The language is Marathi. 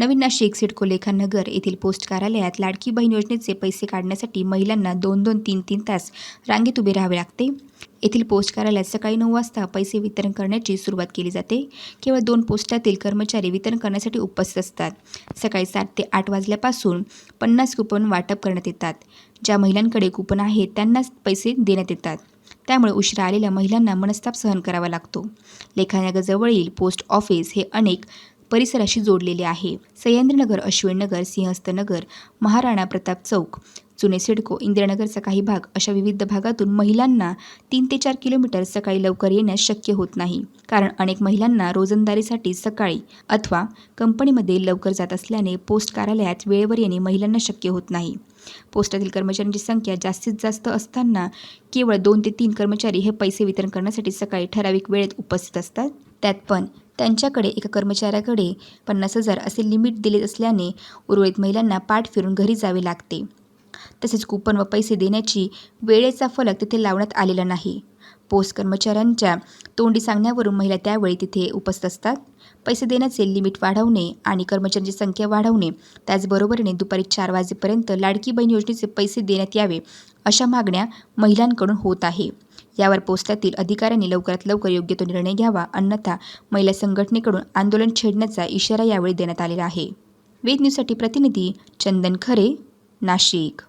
नवीन नाशिक सिडको लेखानगर येथील पोस्ट कार्यालयात लाडकी बहीण योजनेचे पैसे काढण्यासाठी महिलांना दोन दोन तीन तीन तास रांगेत उभे राहावे लागते. येथील पोस्ट कार्यालयात सकाळी नऊ वाजता पैसे वितरण करण्याची सुरुवात केली जाते. केवळ दोन पोस्टातील कर्मचारी वितरण करण्यासाठी उपस्थित असतात. सकाळी सात ते आठ वाजल्यापासून पन्नास कुपन वाटप करण्यात येतात. ज्या महिलांकडे कुपन आहेत त्यांनाच पैसे देण्यात येतात. त्यामुळे उशिरा आलेल्या महिलांना मनस्ताप सहन करावा लागतो. लेखानगरजवळील पोस्ट ऑफिस हे अनेक परिसराशी जोडलेले आहे. सह्याद्रीनगर अश्विननगर सिंहस्थनगर महाराणा प्रताप चौक जुने सिडको इंदिरानगरचा काही भाग अशा विविध भागातून महिलांना तीन ते चार किलोमीटर सकाळी लवकर येण्यास शक्य होत नाही. कारण अनेक महिलांना रोजंदारीसाठी सकाळी अथवा कंपनीमध्ये लवकर जात असल्याने पोस्ट कार्यालयात वेळेवर येणे महिलांना शक्य होत नाही. पोस्टातील कर्मचाऱ्यांची संख्या जास्तीत जास्त असताना केवळ दोन ते तीन कर्मचारी हे पैसे वितरण करण्यासाठी सकाळी ठराविक वेळेत उपस्थित असतात. त्यात पण त्यांच्याकडे एका कर्मचाऱ्याकडे पन्नास हजार असे लिमिट दिले असल्याने उर्वरित महिलांना पाठ फिरून घरी जावे लागते. तसेच कुपन व पैसे देण्याची वेळेचा फलक तिथे लावण्यात आलेला नाही. पोस्ट कर्मचाऱ्यांच्या तोंडी सांगण्यावरून महिला त्यावेळी तिथे उपस्थित असतात. पैसे देण्याचे लिमिट वाढवणे आणि कर्मचाऱ्यांची संख्या वाढवणे त्याचबरोबरीने दुपारी चार वाजेपर्यंत लाडकी बहीण योजनेचे पैसे देण्यात यावे अशा मागण्या महिलांकडून होत आहे. यावर पोस्टातील अधिकाऱ्यांनी लवकरात लवकर योग्य तो निर्णय घ्यावा अन्यथा महिला संघटनेकडून आंदोलन छेडण्याचा इशारा यावेळी देण्यात आलेला आहे. वेद न्यूजसाठी प्रतिनिधी चंदन खरे नाशिक.